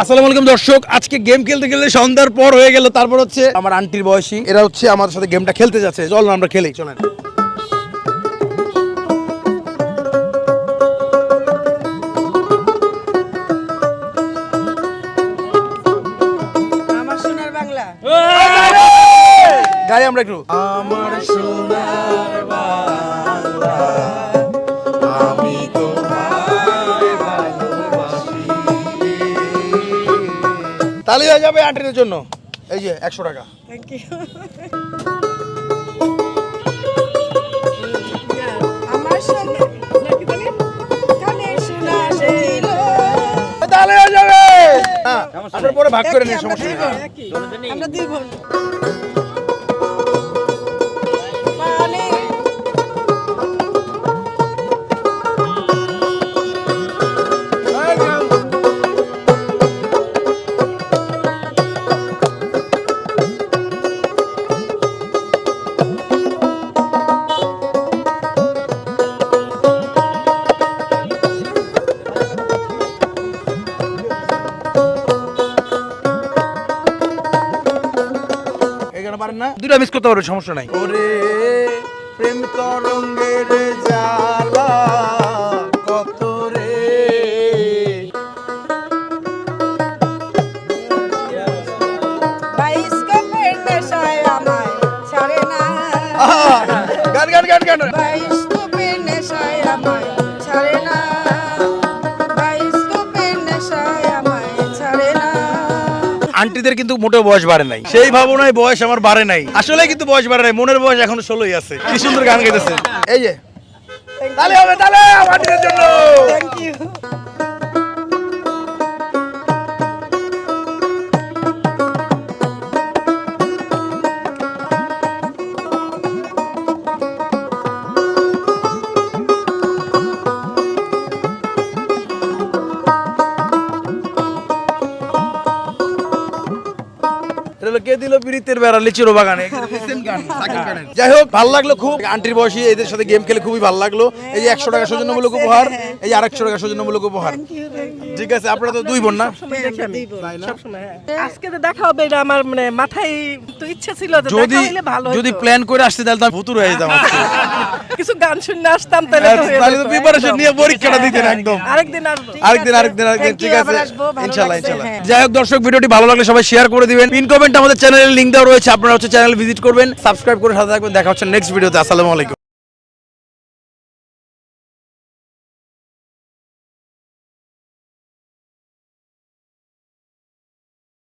আসসালামু আলাইকুম দর্শক আজকে গেম খেলতে গেলে সন্ধ্যার পর হয়ে গেল তারপর হচ্ছে আমার আন্টির বয়সী। এরা হচ্ছে আমাদের সাথে গেমটা খেলতে যাচ্ছে। চল না আমরা খেলি চলেন। আমার সোনার বাংলা। গাই আমরা একটু। আমার সোনার তালি হয়ে যাবে আন্টিদের জন্য। এই যে একশো টাকা। থ্যাংক ইউ আমার তাহলে হয়ে যাবে। আপনার পরে ভাগ করে নিয়ে সমস্যা। আমরা দুই না? দুটা মিস করতে পারবে সমস্যা নাই। ওরে প্রেম তরঙ্গের জালা কত রে। বাইস্কোপের নেশায় আমায় ছাড়ে না। আহা, গান গান গান গান। আন্টিদের কিন্তু মোটেও বয়স বাড়ে নাই। সেই ভাবনায় বয়স আমার বাড়ে নাই। আসলে কিন্তু বয়স বাড়ে নাই মনের বয়স এখন ষোলোই আছে। কি সুন্দর গান গাইতেছে এই যে। তাহলে হবে তাহলে আমার জন্য। থ্যাংক ইউ হলো কে দিল পিরিতের বেড়া লিচুরো বাগানে। যাই হোক ভালো লাগল খুব। আন্টির বয়সী এদের সাথে গেম খেলে খুবই ভালো লাগল। এই যে একশো টাকা সৌজন্যমূলক উপহার এই আরেকশো টাকা সৌজন্যমূলক উপহার। ঠিক আছে আপনারা তো দুই বোন না? হ্যাঁ। আজকে তো দেখা হবে এটা আমার মানে মাথায় তো ইচ্ছা ছিল যদি দেখা হইলে ভালো যদি প্ল্যান করে আসতে তাহলে তো ভুতুর হয়ে যেতাম কিছু গান শুনে আসতাম তাহলে তো হয়ে প্রিপারেশন নিয়ে পরীক্ষাটা দিতেন একদম। আরেকদিন আসব। আরেকদিন আরেকদিন আরেকদিন। ঠিক আছে। হ্যাঁ। যাই হোক দর্শক ভিডিওটি ভালো লাগলে সবাই শেয়ার করে দিবেন। পিন কমেন্ট আমাদের চ্যানেলের লিঙ্ক দেওয়া রয়েছে, আপনারা হচ্ছে চ্যানেল ভিজিট করবেন সাবস্ক্রাইব করে সাথে থাকবেন, দেখা হচ্ছে নেক্সট ভিডিওতে আসসালামু আলাইকুম।